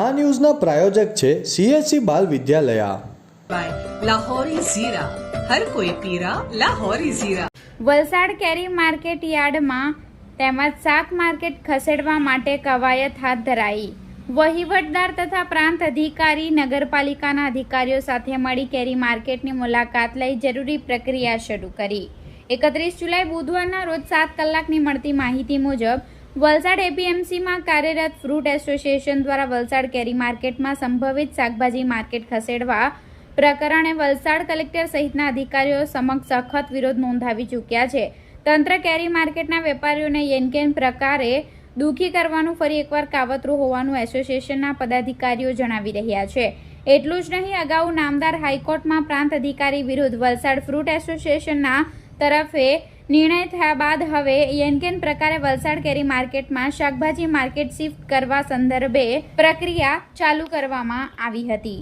આ ન્યૂઝના પ્રાયોજક છે સીએસસી બાલ વિદ્યાલયા. વલસાડ કેરી માર્કેટ યાર્ડમાં તેમજ શાક માર્કેટ ખસેડવા માટે કવાયત હાથ ધરાઈ. વહીવટદાર તથા પ્રાંત અધિકારી નગરપાલિકાના અધિકારીઓ સાથે મળી કેરી માર્કેટની મુલાકાત લઈ જરૂરી પ્રક્રિયા શરૂ કરી. એકત્રીસ જુલાઈ બુધવારના રોજ સાત કલાકની મળતી માહિતી મુજબ વલસાડ એપીએમસીમાં કાર્યરત ફ્રૂટ એસોસિએશન દ્વારા વલસાડ કેરી માર્કેટમાં સંભવિત શાકભાજી માર્કેટ ખસેડવા પ્રકરણે વલસાડ કલેક્ટર સહિતના અધિકારીઓ સમક્ષ સખત વિરોધ નોંધાવી ચૂક્યા છે. તંત્ર કેરી માર્કેટના વેપારીઓને યેનકેન પ્રકારે દુઃખી કરવાનું ફરી એકવાર કાવતરું હોવાનું એસોસિએશનના પદાધિકારીઓ જણાવી રહ્યા છે. એટલું જ નહીં, અગાઉ નામદાર હાઈકોર્ટમાં પ્રાંત અધિકારી વિરુદ્ધ વલસાડ ફ્રૂટ એસોસિએશનના તરફે નિર્ણય થયા બાદ હવે યેનકેન પ્રકારે વલસાડ કેરી માર્કેટમાં શાકભાજી માર્કેટ શિફ્ટ કરવા સંદર્ભે પ્રક્રિયા ચાલુ કરવામાં આવી હતી.